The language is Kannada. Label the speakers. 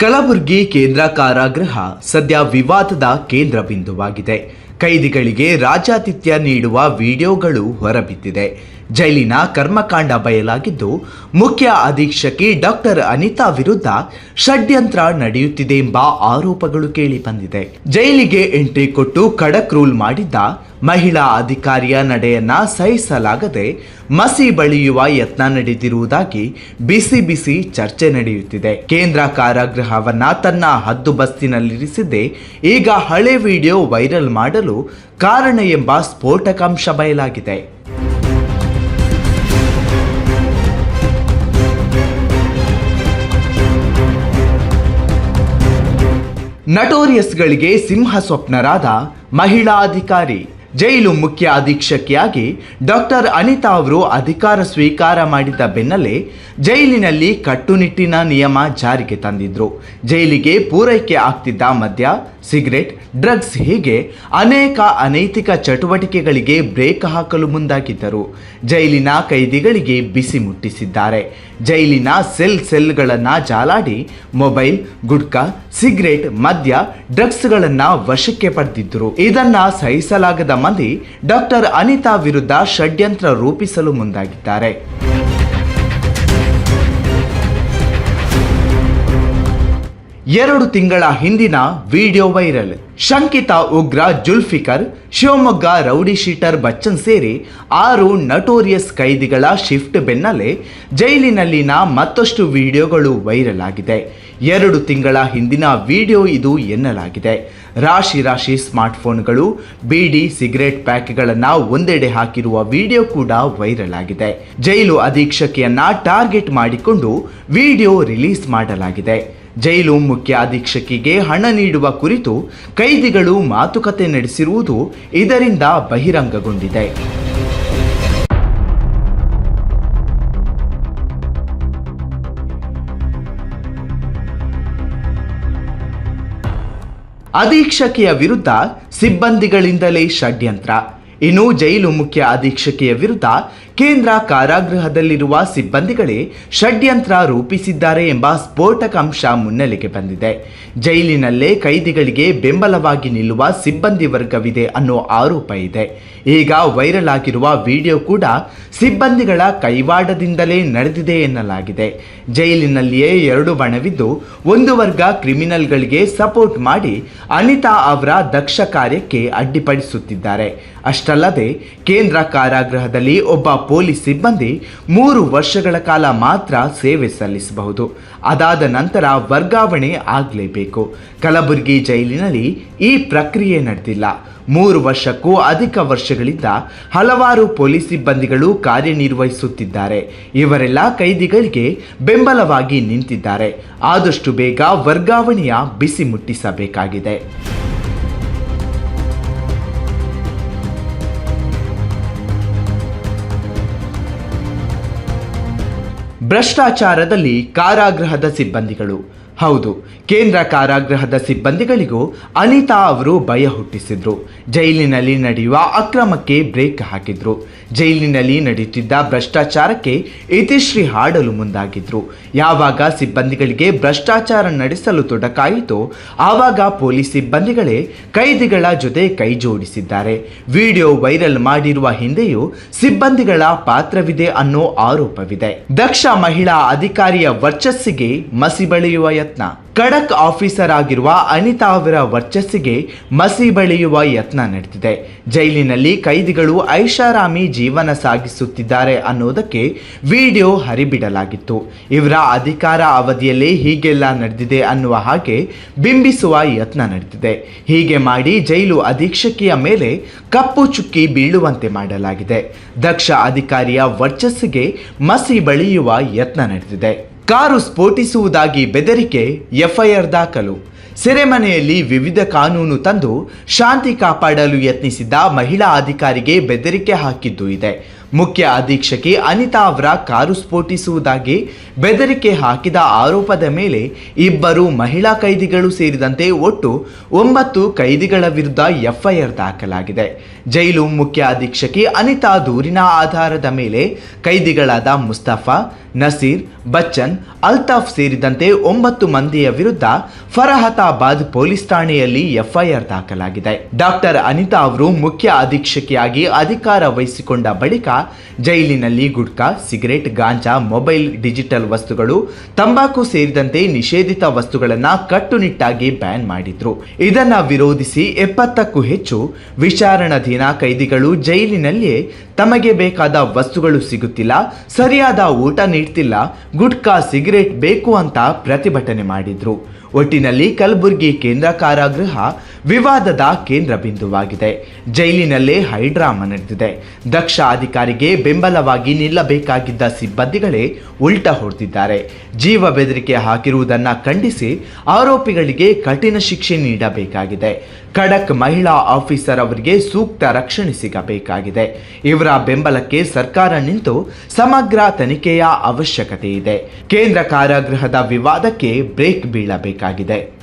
Speaker 1: ಕಲಬುರಗಿ ಕೇಂದ್ರ ಕಾರಾಗೃಹ ಸದ್ಯ ವಿವಾದದ ಕೇಂದ್ರ ಬಿಂದುವಾಗಿದೆ ಕೈದಿಗಳಿಗೆ ರಾಜಾತಿಥ್ಯ ನೀಡುವ ವಿಡಿಯೋಗಳು ಹೊರಬಿದ್ದಿದೆ. ಜೈಲಿನ ಕರ್ಮಕಾಂಡ ಬಯಲಾಗಿದ್ದು, ಮುಖ್ಯ ಅಧೀಕ್ಷಕಿ ಡಾಕ್ಟರ್ ಅನಿತಾ ವಿರುದ್ಧ ಷಡ್ಯಂತ್ರ ನಡೆಯುತ್ತಿದೆ ಎಂಬ ಆರೋಪಗಳು ಕೇಳಿಬಂದಿದೆ ಜೈಲಿಗೆ ಎಂಟ್ರಿ ಕೊಟ್ಟು ಖಡಕ್ ರೂಲ್ ಮಾಡಿದ್ದ ಮಹಿಳಾ ಅಧಿಕಾರಿಯ ನಡೆಯನ್ನ ಸಹಿಸಲಾಗದೆ ಮಸಿ ಬಳಿಯುವ ಯತ್ನ ನಡೆದಿರುವುದಾಗಿ ಬಿಸಿ ಬಿಸಿ ಚರ್ಚೆ ನಡೆಯುತ್ತಿದೆ. ಕೇಂದ್ರ ಕಾರಾಗೃಹವನ್ನ ತನ್ನ ಹದ್ದುಬಸ್ತಿನಲ್ಲಿರಿಸಿದ್ದೇ ಈಗ ಹಳೆ ವಿಡಿಯೋ ವೈರಲ್ ಮಾಡಲು ಕಾರಣ ಎಂಬ ಸ್ಫೋಟಕಾಂಶ ಬಯಲಾಗಿದೆ. ನಟೋರಿಯಸ್ಗಳಿಗೆ ಸಿಂಹ ಸ್ವಪ್ನರಾದ ಮಹಿಳಾ ಅಧಿಕಾರಿ ಜೈಲು ಮುಖ್ಯ ಅಧೀಕ್ಷಕಿಯಾಗಿ ಡಾಕ್ಟರ್ ಅನಿತಾ ಅವರು ಅಧಿಕಾರ ಸ್ವೀಕಾರ ಮಾಡಿದ ಬೆನ್ನಲ್ಲೇ ಜೈಲಿನಲ್ಲಿ ಕಟ್ಟುನಿಟ್ಟಿನ ನಿಯಮ ಜಾರಿಗೆ ತಂದಿದ್ರು. ಜೈಲಿಗೆ ಪೂರೈಕೆ ಆಗ್ತಿದ್ದ ಮದ್ಯ, ಸಿಗರೆಟ್, ಡ್ರಗ್ಸ್ ಹೀಗೆ ಅನೇಕ ಅನೈತಿಕ ಚಟುವಟಿಕೆಗಳಿಗೆ ಬ್ರೇಕ್ ಹಾಕಲು ಮುಂದಾಗಿದ್ದರು. ಜೈಲಿನ ಕೈದಿಗಳಿಗೆ ಬಿಸಿ ಮುಟ್ಟಿಸಿದ್ದಾರೆ. ಜೈಲಿನ ಸೆಲ್ ಸೆಲ್ಗಳನ್ನು ಜಾಲಾಡಿ ಮೊಬೈಲ್, ಗುಡ್ಕಾ, ಸಿಗರೇಟ್, ಮದ್ಯ, ಡ್ರಗ್ಸ್ಗಳನ್ನು ವಶಕ್ಕೆ ಪಡೆದಿದ್ದರು. ಇದನ್ನ ಸಹಿಸಲಾಗದ ಮಂದಿ ಡಾಕ್ಟರ್ ಅನಿತಾ ವಿರುದ್ಧ ಷಡ್ಯಂತ್ರ ರೂಪಿಸಲು ಮುಂದಾಗಿದ್ದಾರೆ. ಎರಡು ತಿಂಗಳ ಹಿಂದಿನ ವಿಡಿಯೋ ವೈರಲ್. ಶಂಕಿತ ಉಗ್ರ ಜುಲ್ಫಿಕರ್, ಶಿವಮೊಗ್ಗ ರೌಡಿ ಶೀಟರ್ ಬಚ್ಚನ್ ಸೇರಿ ಆರು ನಟೋರಿಯಸ್ ಕೈದಿಗಳ ಶಿಫ್ಟ್ ಬೆನ್ನಲ್ಲೇ ಜೈಲಿನಲ್ಲಿನ ಮತ್ತಷ್ಟು ವಿಡಿಯೋಗಳು ವೈರಲ್ ಆಗಿದೆ. ಎರಡು ತಿಂಗಳ ಹಿಂದಿನ ವಿಡಿಯೋ ಇದು ಎನ್ನಲಾಗಿದೆ. ರಾಶಿ ರಾಶಿ ಸ್ಮಾರ್ಟ್ಫೋನ್ಗಳು, ಬಿಡಿ, ಸಿಗರೇಟ್ ಪ್ಯಾಕ್ಗಳನ್ನು ಒಂದೆಡೆ ಹಾಕಿರುವ ವಿಡಿಯೋ ಕೂಡ ವೈರಲ್ ಆಗಿದೆ. ಜೈಲು ಅಧೀಕ್ಷಕಿಯನ್ನ ಟಾರ್ಗೆಟ್ ಮಾಡಿಕೊಂಡು ವಿಡಿಯೋ ರಿಲೀಸ್ ಮಾಡಲಾಗಿದೆ. ಜೈಲು ಮುಖ್ಯ ಅಧೀಕ್ಷಕಿಗೆ ಹಣ ನೀಡುವ ಕುರಿತು ಕೈದಿಗಳು ಮಾತುಕತೆ ನಡೆಸಿರುವುದು ಇದರಿಂದ ಬಹಿರಂಗಗೊಂಡಿದೆ. ಅಧೀಕ್ಷಕಿಯ ವಿರುದ್ಧ ಸಿಬ್ಬಂದಿಗಳಿಂದಲೇ ಷಡ್ಯಂತ್ರ. ಇನ್ನು ಜೈಲು ಮುಖ್ಯ ಅಧೀಕ್ಷಕಿಯ ವಿರುದ್ಧ ಕೇಂದ್ರ ಕಾರಾಗೃಹದಲ್ಲಿರುವ ಸಿಬ್ಬಂದಿಗಳೇ ಷಡ್ಯಂತ್ರ ರೂಪಿಸಿದ್ದಾರೆ ಎಂಬ ಸ್ಫೋಟಕ ಅಂಶ ಮುನ್ನೆಲೆಗೆ ಬಂದಿದೆ. ಜೈಲಿನಲ್ಲೇ ಕೈದಿಗಳಿಗೆ ಬೆಂಬಲವಾಗಿ ನಿಲ್ಲುವ ಸಿಬ್ಬಂದಿ ವರ್ಗವಿದೆ ಅನ್ನೋ ಆರೋಪ ಇದೆ. ಈಗ ವೈರಲ್ ಆಗಿರುವ ವಿಡಿಯೋ ಕೂಡ ಸಿಬ್ಬಂದಿಗಳ ಕೈವಾಡದಿಂದಲೇ ನಡೆದಿದೆ ಎನ್ನಲಾಗಿದೆ. ಜೈಲಿನಲ್ಲಿಯೇ ಎರಡು ಬಣವಿದ್ದು ಒಂದು ವರ್ಗ ಕ್ರಿಮಿನಲ್ಗಳಿಗೆ ಸಪೋರ್ಟ್ ಮಾಡಿ ಅನಿತಾ ಅವರ ದಕ್ಷ ಕಾರ್ಯಕ್ಕೆ ಅಡ್ಡಿಪಡಿಸುತ್ತಿದ್ದಾರೆ. ಅಷ್ಟಲ್ಲದೆ ಕೇಂದ್ರ ಕಾರಾಗೃಹದಲ್ಲಿ ಒಬ್ಬ ಪೊಲೀಸ್ ಸಿಬ್ಬಂದಿ ಮೂರು ವರ್ಷಗಳ ಕಾಲ ಮಾತ್ರ ಸೇವೆ ಸಲ್ಲಿಸಬಹುದು. ಅದಾದ ನಂತರ ವರ್ಗಾವಣೆ ಆಗಲೇಬೇಕು. ಕಲಬುರಗಿ ಜೈಲಿನಲ್ಲಿ ಈ ಪ್ರಕ್ರಿಯೆ ನಡೆದಿಲ್ಲ. ಮೂರು ವರ್ಷಕ್ಕೂ ಅಧಿಕ ವರ್ಷಗಳಿಂದ ಹಲವಾರು ಪೊಲೀಸ್ ಸಿಬ್ಬಂದಿಗಳು ಕಾರ್ಯನಿರ್ವಹಿಸುತ್ತಿದ್ದಾರೆ. ಇವರೆಲ್ಲ ಕೈದಿಗಳಿಗೆ ಬೆಂಬಲವಾಗಿ ನಿಂತಿದ್ದಾರೆ. ಆದಷ್ಟು ಬೇಗ ವರ್ಗಾವಣೆಯ ಬಿಸಿ ಮುಟ್ಟಿಸಬೇಕಾಗಿದೆ. ಭ್ರಷ್ಟಾಚಾರದಲ್ಲಿ ಕಾರಾಗೃಹದ ಸಿಬ್ಬಂದಿಗಳು. ಹೌದು, ಕೇಂದ್ರ ಕಾರಾಗೃಹದ ಸಿಬ್ಬಂದಿಗಳಿಗೂ ಅನಿತಾ ಅವರು ಭಯ ಹುಟ್ಟಿಸಿದ್ರು. ಜೈಲಿನಲ್ಲಿ ನಡೆಯುವ ಅಕ್ರಮಕ್ಕೆ ಬ್ರೇಕ್ ಹಾಕಿದ್ರು. ಜೈಲಿನಲ್ಲಿ ನಡೆಯುತ್ತಿದ್ದ ಭ್ರಷ್ಟಾಚಾರಕ್ಕೆ ಯತಿಶ್ರೀ ಹಾಡಲು ಮುಂದಾಗಿದ್ರು. ಯಾವಾಗ ಸಿಬ್ಬಂದಿಗಳಿಗೆ ಭ್ರಷ್ಟಾಚಾರ ನಡೆಸಲು ತೊಡಕಾಯಿತೋ, ಆವಾಗ ಪೊಲೀಸ್ ಸಿಬ್ಬಂದಿಗಳೇ ಕೈದಿಗಳ ಜೊತೆ ಕೈ ಜೋಡಿಸಿದ್ದಾರೆ. ವಿಡಿಯೋ ವೈರಲ್ ಮಾಡಿರುವ ಹಿಂದೆಯೂ ಸಿಬ್ಬಂದಿಗಳ ಪಾತ್ರವಿದೆ ಅನ್ನೋ ಆರೋಪವಿದೆ. ದಕ್ಷ ಮಹಿಳಾ ಅಧಿಕಾರಿಯ ವರ್ಚಸ್ಸಿಗೆ ಮಸಿ ಬಳಿಯುವ ಯತ್ನ ಖಡಕ್ ಆಫೀಸರ್ ಆಗಿರುವ ಅನಿತಾ ಅವರ ವರ್ಚಸ್ಸಿಗೆ ಮಸಿ ಬಳಿಯುವ ಯತ್ನ ನಡೆದಿದೆ. ಜೈಲಿನಲ್ಲಿ ಕೈದಿಗಳು ಐಷಾರಾಮಿ ಜೀವನ ಸಾಗಿಸುತ್ತಿದ್ದಾರೆ ಅನ್ನೋದಕ್ಕೆ ವಿಡಿಯೋ ಹರಿಬಿಡಲಾಗಿತ್ತು. ಇವರ ಅಧಿಕಾರ ಅವಧಿಯಲ್ಲಿ ಹೀಗೆಲ್ಲ ನಡೆದಿದೆ ಅನ್ನುವ ಹಾಗೆ ಬಿಂಬಿಸುವ ಯತ್ನ ನಡೆದಿದೆ. ಹೀಗೆ ಮಾಡಿ ಜೈಲು ಅಧೀಕ್ಷಕಿಯ ಮೇಲೆ ಕಪ್ಪು ಚುಕ್ಕಿ ಬೀಳುವಂತೆ ಮಾಡಲಾಗಿದೆ. ದಕ್ಷ ಅಧಿಕಾರಿಯ ವರ್ಚಸ್ಸಿಗೆ ಮಸಿ ಬಳಿಯುವ ಯತ್ನ ನಡೆದಿದೆ. ಕಾರು ಸ್ಫೋಟಿಸುವುದಾಗಿ ಬೆದರಿಕೆ ಎಫ್ಐಆರ್ ದಾಖಲು. ಸೆರೆಮನೆಯಲ್ಲಿ ವಿವಿಧ ಕಾನೂನು ತಂದು ಶಾಂತಿ ಕಾಪಾಡಲು ಯತ್ನಿಸಿದ್ದ ಮಹಿಳಾ ಅಧಿಕಾರಿಗೆ ಬೆದರಿಕೆ ಹಾಕಿದ್ದು ಇದೆ. ಮುಖ್ಯ ಅಧೀಕ್ಷಕಿ ಅನಿತಾ ಅವರ ಕಾರು ಸ್ಫೋಟಿಸುವುದಾಗಿ ಬೆದರಿಕೆ ಹಾಕಿದ ಆರೋಪದ ಮೇಲೆ ಇಬ್ಬರು ಮಹಿಳಾ ಕೈದಿಗಳು ಸೇರಿದಂತೆ ಒಟ್ಟು ಒಂಬತ್ತು ಕೈದಿಗಳ ವಿರುದ್ಧ ಎಫ್ಐಆರ್ ದಾಖಲಾಗಿದೆ. ಜೈಲು ಮುಖ್ಯ ಅಧೀಕ್ಷಕಿ ಅನಿತಾ ದೂರಿನ ಆಧಾರದ ಮೇಲೆ ಕೈದಿಗಳಾದ ಮುಸ್ತಫಾ, ನಸೀರ್, ಬಚ್ಚನ್, ಅಲ್ತಾಫ್ ಸೇರಿದಂತೆ ಒಂಬತ್ತು ಮಂದಿಯ ವಿರುದ್ಧ ಫರಹತಾಬಾದ್ ಪೊಲೀಸ್ ಠಾಣೆಯಲ್ಲಿ ಎಫ್ಐಆರ್ ದಾಖಲಾಗಿದೆ. ಡಾಕ್ಟರ್ ಅನಿತಾ ಅವರು ಮುಖ್ಯ ಅಧೀಕ್ಷಕಿಯಾಗಿ ಅಧಿಕಾರ ವಹಿಸಿಕೊಂಡ ಬಳಿಕ ಜೈಲಿನಲ್ಲಿ gutka, cigarette, ganja, mobile, digital ವಸ್ತುಗಳು, ತಂಬಾಕು ಸೇರಿದಂತೆ ನಿಷೇಧಿತ ವಸ್ತುಗಳನ್ನು ಕಟ್ಟುನಿಟ್ಟಾಗಿ ಬ್ಯಾನ್ ಮಾಡಿದ್ರು. ಇದನ್ನ ವಿರೋಧಿಸಿ ಎಪ್ಪತ್ತಕ್ಕೂ ಹೆಚ್ಚು ವಿಚಾರಣಾಧೀನ ಕೈದಿಗಳು ಜೈಲಿನಲ್ಲಿಯೇ ತಮಗೆ ಬೇಕಾದ ವಸ್ತುಗಳು ಸಿಗುತ್ತಿಲ್ಲ, ಸರಿಯಾದ ಊಟ ನೀಡ್ತಿಲ್ಲ, ಗುಟ್ಕಾ, ಸಿಗರೇಟ್ ಬೇಕು ಅಂತ ಪ್ರತಿಭಟನೆ ಮಾಡಿದ್ರು. ಒಟ್ಟಿನಲ್ಲಿ ಕಲಬುರಗಿ ಕೇಂದ್ರ ಕಾರಾಗೃಹ ವಿವಾದದ ಕೇಂದ್ರ ಬಿಂದುವಾಗಿದೆ. ಜೈಲಿನಲ್ಲೇ ಹೈಡ್ರಾಮಾ ನಡೆದಿದೆ. ದಕ್ಷ ಅಧಿಕಾರಿಗೆ ಬೆಂಬಲವಾಗಿ ನಿಲ್ಲಬೇಕಾಗಿದ್ದ ಸಿಬ್ಬಂದಿಗಳೇ ಉಲ್ಟ ಹೊಡೆದಿದ್ದಾರೆ. ಜೀವ ಬೆದರಿಕೆ ಹಾಕಿರುವುದನ್ನು ಖಂಡಿಸಿ ಆರೋಪಿಗಳಿಗೆ ಕಠಿಣ ಶಿಕ್ಷೆ ನೀಡಬೇಕಾಗಿದೆ. ಖಡಕ್ ಮಹಿಳಾ ಆಫೀಸರ್ ಅವರಿಗೆ ಸೂಕ್ತ ರಕ್ಷಣೆ ಸಿಗಬೇಕಾಗಿದೆ. ಇವರ ಬೆಂಬಲಕ್ಕೆ ಸರ್ಕಾರ ನಿಂತು ಸಮಗ್ರ ತನಿಖೆಯ ಅವಶ್ಯಕತೆ ಇದೆ. ಕೇಂದ್ರ ಕಾರಾಗೃಹದ ವಿವಾದಕ್ಕೆ ಬ್ರೇಕ್ ಬೀಳಬೇಕಾಗಿದೆ.